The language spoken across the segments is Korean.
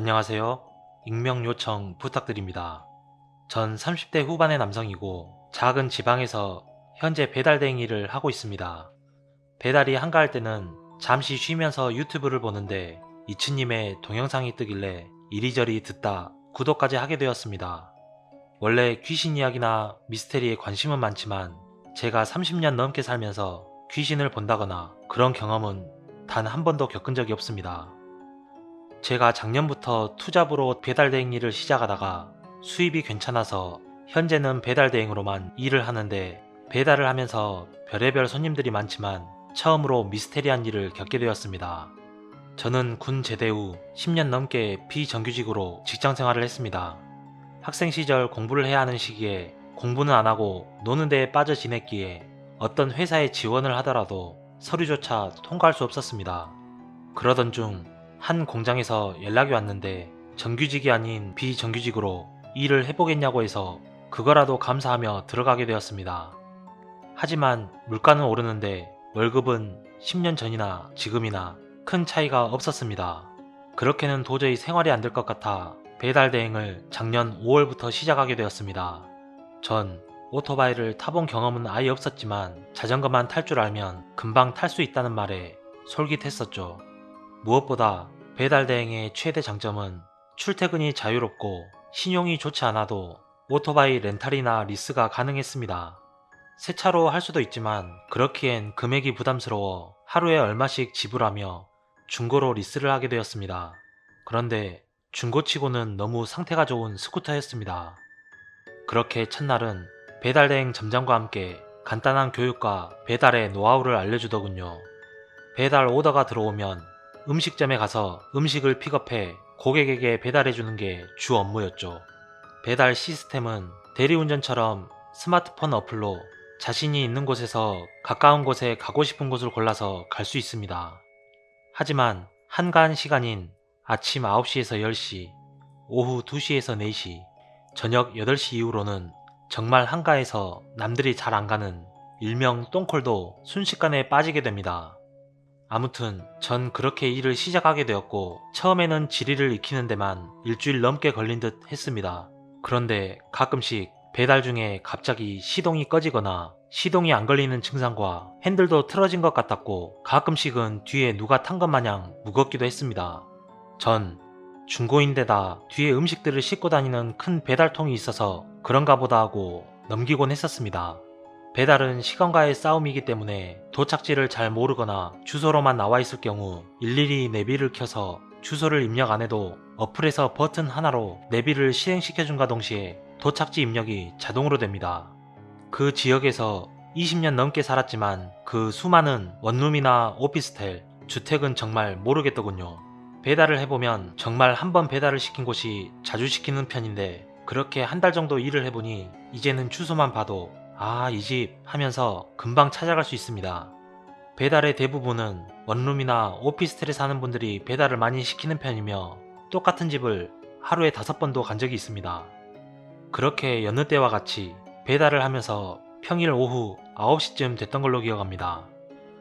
안녕하세요. 익명 요청 부탁드립니다. 전 30대 후반의 남성이고 작은 지방에서 현재 배달대행 일을 하고 있습니다. 배달이 한가할 때는 잠시 쉬면서 유튜브를 보는데 이츠님의 동영상이 뜨길래 이리저리 듣다 구독까지 하게 되었습니다. 원래 귀신 이야기나 미스테리에 관심은 많지만 제가 30년 넘게 살면서 귀신을 본다거나 그런 경험은 단 한 번도 겪은 적이 없습니다. 제가 작년부터 투잡으로 배달대행 일을 시작하다가 수입이 괜찮아서 현재는 배달대행으로만 일을 하는데 배달을 하면서 별의별 손님들이 많지만 처음으로 미스테리한 일을 겪게 되었습니다. 저는 군 제대 후 10년 넘게 비정규직으로 직장 생활을 했습니다. 학생 시절 공부를 해야 하는 시기에 공부는 안 하고 노는 데에 빠져 지냈기에 어떤 회사에 지원을 하더라도 서류조차 통과할 수 없었습니다. 그러던 중 한 공장에서 연락이 왔는데 정규직이 아닌 비정규직으로 일을 해보겠냐고 해서 그거라도 감사하며 들어가게 되었습니다. 하지만 물가는 오르는데 월급은 10년 전이나 지금이나 큰 차이가 없었습니다. 그렇게는 도저히 생활이 안 될 것 같아 배달 대행을 작년 5월부터 시작하게 되었습니다. 전 오토바이를 타본 경험은 아예 없었지만 자전거만 탈 줄 알면 금방 탈 수 있다는 말에 솔깃했었죠. 무엇보다 배달 대행의 최대 장점은 출퇴근이 자유롭고 신용이 좋지 않아도 오토바이 렌탈이나 리스가 가능했습니다. 새 차로 할 수도 있지만 그렇기엔 금액이 부담스러워 하루에 얼마씩 지불하며 중고로 리스를 하게 되었습니다. 그런데 중고치고는 너무 상태가 좋은 스쿠터였습니다. 그렇게 첫날은 배달대행 점장과 함께 간단한 교육과 배달의 노하우를 알려주더군요. 배달 오더가 들어오면 음식점에 가서 음식을 픽업해 고객에게 배달해주는 게 주 업무였죠. 배달 시스템은 대리운전처럼 스마트폰 어플로 자신이 있는 곳에서 가까운 곳에 가고 싶은 곳을 골라서 갈 수 있습니다. 하지만 한가한 시간인 아침 9시에서 10시, 오후 2시에서 4시, 저녁 8시 이후로는 정말 한가해서 남들이 잘 안 가는 일명 똥콜도 순식간에 빠지게 됩니다. 아무튼 전 그렇게 일을 시작하게 되었고 처음에는 지리를 익히는 데만 일주일 넘게 걸린 듯 했습니다. 그런데 가끔씩 배달 중에 갑자기 시동이 꺼지거나 시동이 안 걸리는 증상과 핸들도 틀어진 것 같았고 가끔씩은 뒤에 누가 탄 것 마냥 무겁기도 했습니다. 전 중고인데다 뒤에 음식들을 싣고 다니는 큰 배달통이 있어서 그런가 보다 하고 넘기곤 했었습니다. 배달은 시간과의 싸움이기 때문에 도착지를 잘 모르거나 주소로만 나와 있을 경우 일일이 내비를 켜서 주소를 입력 안 해도 어플에서 버튼 하나로 내비를 실행시켜준과 동시에 도착지 입력이 자동으로 됩니다. 그 지역에서 20년 넘게 살았지만 그 수많은 원룸이나 오피스텔, 주택은 정말 모르겠더군요. 배달을 해보면 정말 한 번 배달을 시킨 곳이 자주 시키는 편인데 그렇게 한 달 정도 일을 해보니 이제는 주소만 봐도 아, 이 집 하면서 금방 찾아갈 수 있습니다. 배달의 대부분은 원룸이나 오피스텔에 사는 분들이 배달을 많이 시키는 편이며 똑같은 집을 하루에 다섯 번도 간 적이 있습니다. 그렇게 여느 때와 같이 배달을 하면서 평일 오후 9시쯤 됐던 걸로 기억합니다.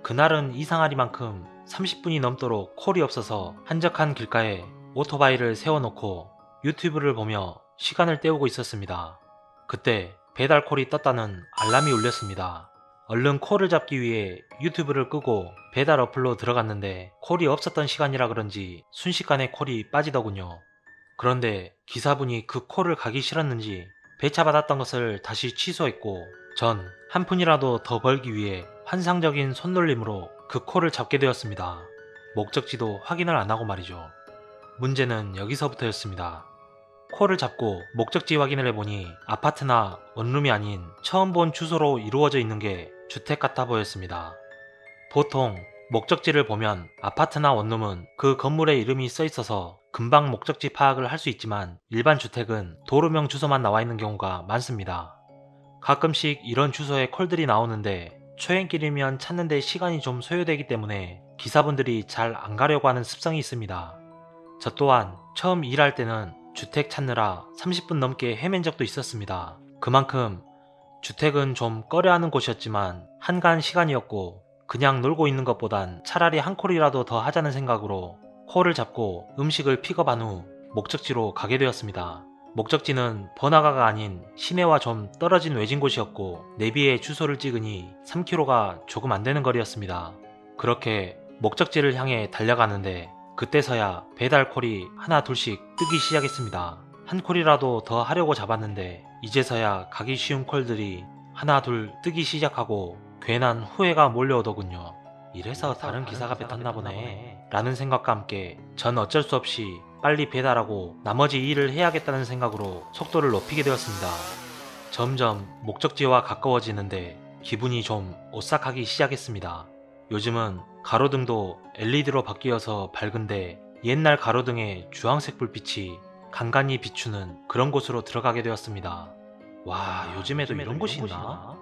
그날은 이상하리만큼 30분이 넘도록 콜이 없어서 한적한 길가에 오토바이를 세워놓고 유튜브를 보며 시간을 때우고 있었습니다. 그때 배달 콜이 떴다는 알람이 울렸습니다. 얼른 콜을 잡기 위해 유튜브를 끄고 배달 어플로 들어갔는데 콜이 없었던 시간이라 그런지 순식간에 콜이 빠지더군요. 그런데 기사분이 그 콜을 가기 싫었는지 배차 받았던 것을 다시 취소했고 전 한 푼이라도 더 벌기 위해 환상적인 손놀림으로 그 콜을 잡게 되었습니다. 목적지도 확인을 안 하고 말이죠. 문제는 여기서부터였습니다. 콜을 잡고 목적지 확인을 해보니 아파트나 원룸이 아닌 처음 본 주소로 이루어져 있는 게 주택 같아 보였습니다. 보통 목적지를 보면 아파트나 원룸은 그 건물의 이름이 써 있어서 금방 목적지 파악을 할 수 있지만 일반 주택은 도로명 주소만 나와 있는 경우가 많습니다. 가끔씩 이런 주소에 콜들이 나오는데 초행길이면 찾는데 시간이 좀 소요되기 때문에 기사분들이 잘 안 가려고 하는 습성이 있습니다. 저 또한 처음 일할 때는 주택 찾느라 30분 넘게 헤맨 적도 있었습니다. 그만큼 주택은 좀 꺼려하는 곳이었지만 한가한 시간이었고 그냥 놀고 있는 것보단 차라리 한 콜이라도 더 하자는 생각으로 콜을 잡고 음식을 픽업한 후 목적지로 가게 되었습니다. 목적지는 번화가가 아닌 시내와 좀 떨어진 외진 곳이었고 내비에 주소를 찍으니 3km가 조금 안 되는 거리였습니다. 그렇게 목적지를 향해 달려가는데 그때서야 배달 콜이 하나 둘씩 뜨기 시작했습니다. 한 콜이라도 더 하려고 잡았는데 이제서야 가기 쉬운 콜들이 하나 둘 뜨기 시작하고 괜한 후회가 몰려오더군요. 이래서 다른 기사가 뱉었나 보네. 라는 생각과 함께 전 어쩔 수 없이 빨리 배달하고 나머지 일을 해야겠다는 생각으로 속도를 높이게 되었습니다. 점점 목적지와 가까워지는데 기분이 좀 오싹하기 시작했습니다. 요즘은 가로등도 LED로 바뀌어서 밝은데 옛날 가로등의 주황색 불빛이 간간히 비추는 그런 곳으로 들어가게 되었습니다. 와, 요즘에도 이런 곳이 있나?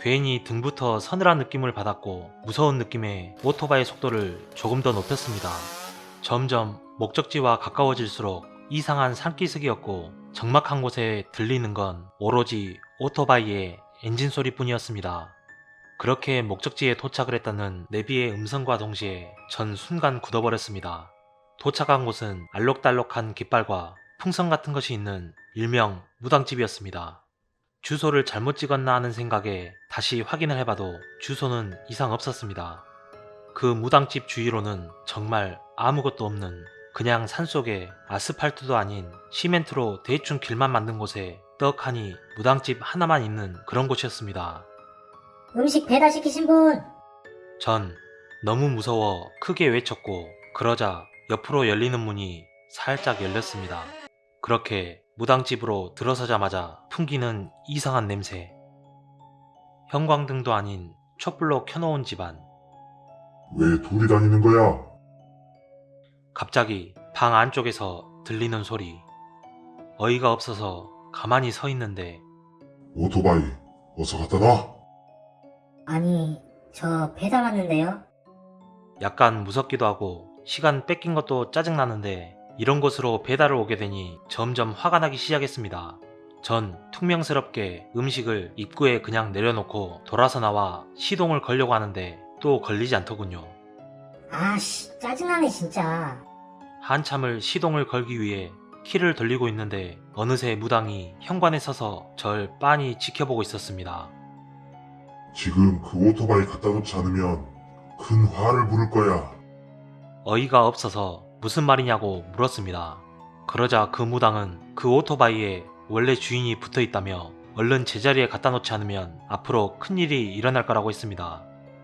괜히 등부터 서늘한 느낌을 받았고 무서운 느낌에 오토바이 속도를 조금 더 높였습니다. 점점 목적지와 가까워질수록 이상한 산기슭이었고 적막한 곳에 들리는 건 오로지 오토바이의 엔진 소리뿐이었습니다. 그렇게 목적지에 도착을 했다는 내비의 음성과 동시에 전 순간 굳어버렸습니다. 도착한 곳은 알록달록한 깃발과 풍선 같은 것이 있는 일명 무당집이었습니다. 주소를 잘못 찍었나 하는 생각에 다시 확인을 해봐도 주소는 이상 없었습니다. 그 무당집 주위로는 정말 아무것도 없는 그냥 산속에 아스팔트도 아닌 시멘트로 대충 길만 만든 곳에 떡하니 무당집 하나만 있는 그런 곳이었습니다. 음식 배달시키신 분! 전 너무 무서워 크게 외쳤고 그러자 옆으로 열리는 문이 살짝 열렸습니다. 그렇게 무당집으로 들어서자마자 풍기는 이상한 냄새. 형광등도 아닌 촛불로 켜놓은 집안. 왜 둘이 다니는 거야? 갑자기 방 안쪽에서 들리는 소리. 어이가 없어서 가만히 서 있는데 오토바이, 어서 갖다 놔. 아니, 저 배달 왔는데요? 약간 무섭기도 하고 시간 뺏긴 것도 짜증나는데 이런 곳으로 배달을 오게 되니 점점 화가 나기 시작했습니다. 전 퉁명스럽게 음식을 입구에 그냥 내려놓고 돌아서 나와 시동을 걸려고 하는데 또 걸리지 않더군요. 아씨, 짜증나네, 진짜. 한참을 시동을 걸기 위해 키를 돌리고 있는데 어느새 무당이 현관에 서서 절 빤히 지켜보고 있었습니다. 지금 그 오토바이 갖다 놓지 않으면 큰 화를 부를 거야. 어이가 없어서 무슨 말이냐고 물었습니다. 그러자 그 무당은 그 오토바이에 원래 주인이 붙어 있다며 얼른 제자리에 갖다 놓지 않으면 앞으로 큰일이 일어날 거라고 했습니다.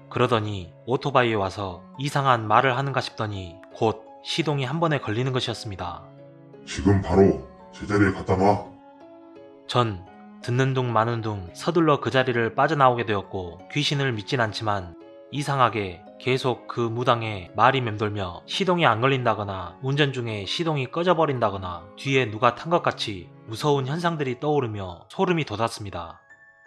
그러더니 오토바이에 와서 이상한 말을 하는가 싶더니 곧 시동이 한 번에 걸리는 것이었습니다. 지금 바로 제자리에 갖다 놔. 전 듣는 둥 마는 둥 서둘러 그 자리를 빠져나오게 되었고 귀신을 믿진 않지만 이상하게 계속 그 무당에 말이 맴돌며 시동이 안 걸린다거나 운전 중에 시동이 꺼져버린다거나 뒤에 누가 탄 것 같이 무서운 현상들이 떠오르며 소름이 돋았습니다.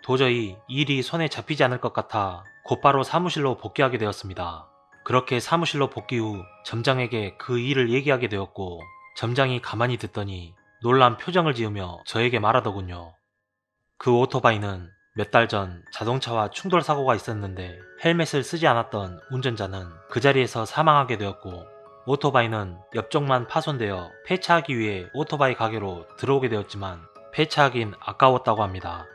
도저히 일이 손에 잡히지 않을 것 같아 곧바로 사무실로 복귀하게 되었습니다. 그렇게 사무실로 복귀 후 점장에게 그 일을 얘기하게 되었고 점장이 가만히 듣더니 놀란 표정을 지으며 저에게 말하더군요. 그 오토바이는 몇 달 전 자동차와 충돌 사고가 있었는데 헬멧을 쓰지 않았던 운전자는 그 자리에서 사망하게 되었고 오토바이는 옆쪽만 파손되어 폐차하기 위해 오토바이 가게로 들어오게 되었지만 폐차하긴 아까웠다고 합니다.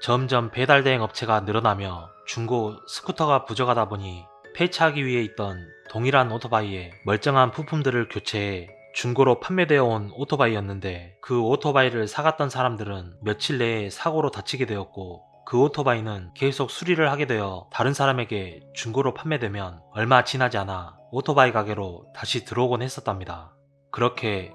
점점 배달 대행 업체가 늘어나며 중고 스쿠터가 부족하다 보니 폐차하기 위해 있던 동일한 오토바이에 멀쩡한 부품들을 교체해 중고로 판매되어 온 오토바이였는데 그 오토바이를 사갔던 사람들은 며칠 내에 사고로 다치게 되었고 그 오토바이는 계속 수리를 하게 되어 다른 사람에게 중고로 판매되면 얼마 지나지 않아 오토바이 가게로 다시 들어오곤 했었답니다. 그렇게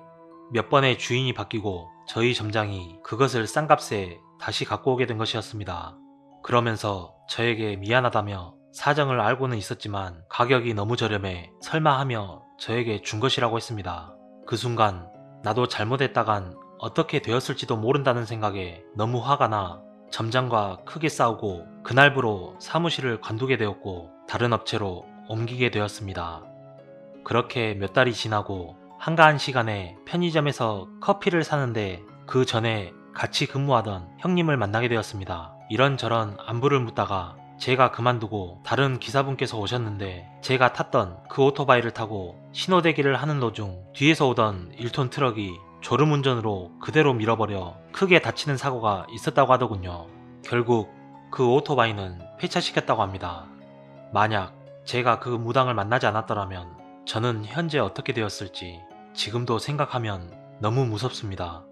몇 번의 주인이 바뀌고 저희 점장이 그것을 싼 값에 다시 갖고 오게 된 것이었습니다. 그러면서 저에게 미안하다며 사정을 알고는 있었지만 가격이 너무 저렴해 설마 하며 저에게 준 것이라고 했습니다. 그 순간 나도 잘못했다간 어떻게 되었을지도 모른다는 생각에 너무 화가 나 점장과 크게 싸우고 그날부로 사무실을 관두게 되었고 다른 업체로 옮기게 되었습니다. 그렇게 몇 달이 지나고 한가한 시간에 편의점에서 커피를 사는데 그 전에 같이 근무하던 형님을 만나게 되었습니다. 이런저런 안부를 묻다가 제가 그만두고 다른 기사분께서 오셨는데 제가 탔던 그 오토바이를 타고 신호대기를 하는 도중 뒤에서 오던 1톤 트럭이 졸음운전으로 그대로 밀어버려 크게 다치는 사고가 있었다고 하더군요. 결국 그 오토바이는 폐차시켰다고 합니다. 만약 제가 그 무당을 만나지 않았더라면 저는 현재 어떻게 되었을지 지금도 생각하면 너무 무섭습니다.